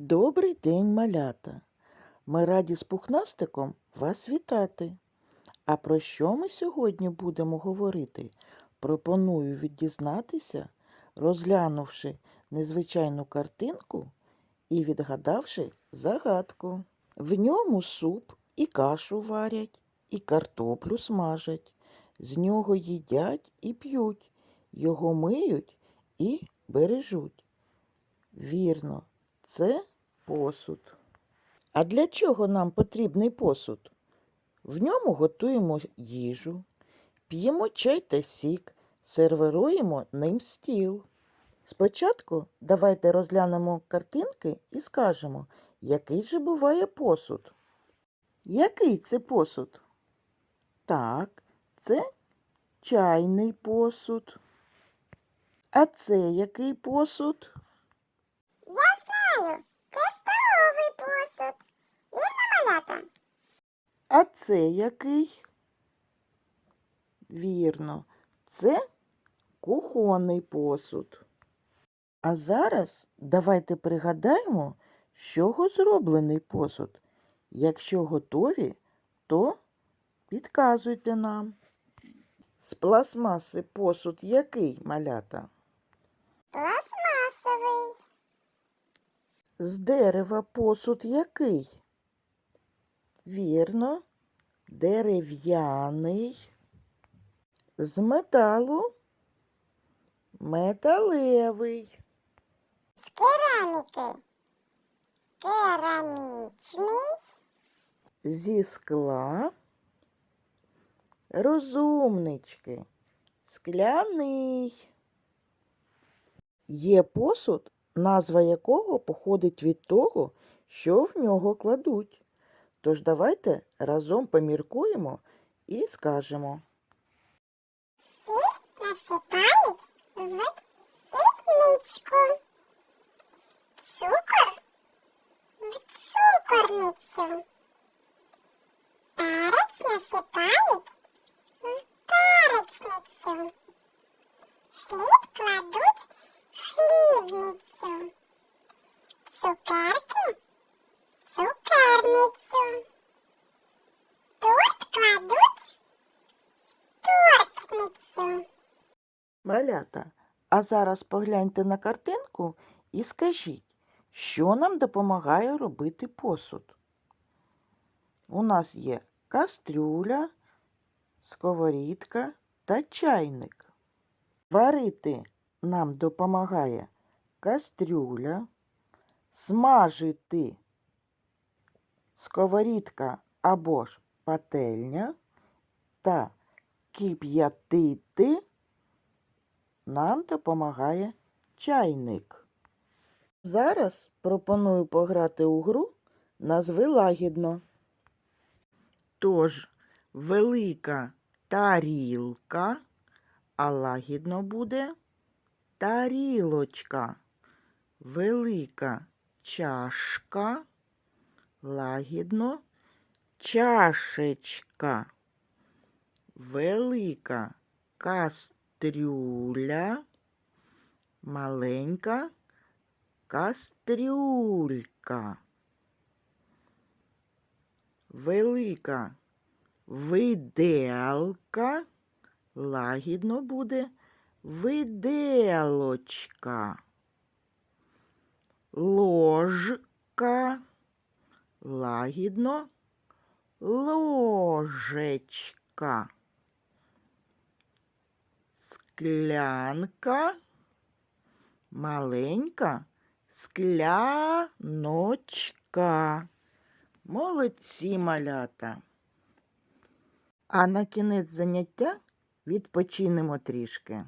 Добрий день, малята! Ми раді з пухнастиком вас вітати. А про що ми сьогодні будемо говорити? Пропоную віддізнатися, розглянувши незвичайну картинку і відгадавши загадку. В ньому суп і кашу варять, і картоплю смажать. З нього їдять і п'ють, його миють і бережуть. Вірно, це посуд. А для чого нам потрібний посуд? В ньому готуємо їжу, п'ємо чай та сік, сервируємо ним стіл. Спочатку давайте розглянемо картинки і скажемо, який же буває посуд. Який це посуд? Так, це чайний посуд. А це який посуд? Знаю, це столовий посуд. Вірно, малята? А це який? Вірно, це кухонний посуд. А зараз давайте пригадаємо, з чого зроблений посуд. Якщо готові, то підказуйте нам. З пластмаси посуд який, малята? Пластмасовий. З дерева посуд який? Вірно, дерев'яний. З металу металевий. З кераміки. Керамічний. Зі скла розумнички. Скляний. Є посуд, назва якого походить від того, що в нього кладуть. Тож давайте разом поміркуємо і скажемо. Насипають в сітничку. Цукор в цукорницю. Перець насипають в перечницю. Хліб кладуть хлібницю. Цукерки цукерницю. Торт кладуть тортницю. Малята, а зараз погляньте на картинку і скажіть, що нам допомагає робити посуд. У нас є кастрюля, сковорідка та чайник. Варити нам допомагає кастрюля, смажити сковорідка або ж пательня та кип'ятити нам допомагає чайник. Зараз пропоную пограти у гру назви лагідно. Тож, велика тарілка, а лагідно буде тарілочка. Велика чашка, лагідно чашечка. Велика кастрюля, маленька кастрюлька. Велика виделка, лагідно буде виделочка. Ложка, лагідно ложечка. Склянка, маленька скляночка. Молодці малята. А на кінець заняття відпочинемо трішки.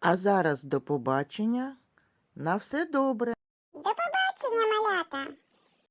А зараз до побачення. На все добре. До побачення, малята!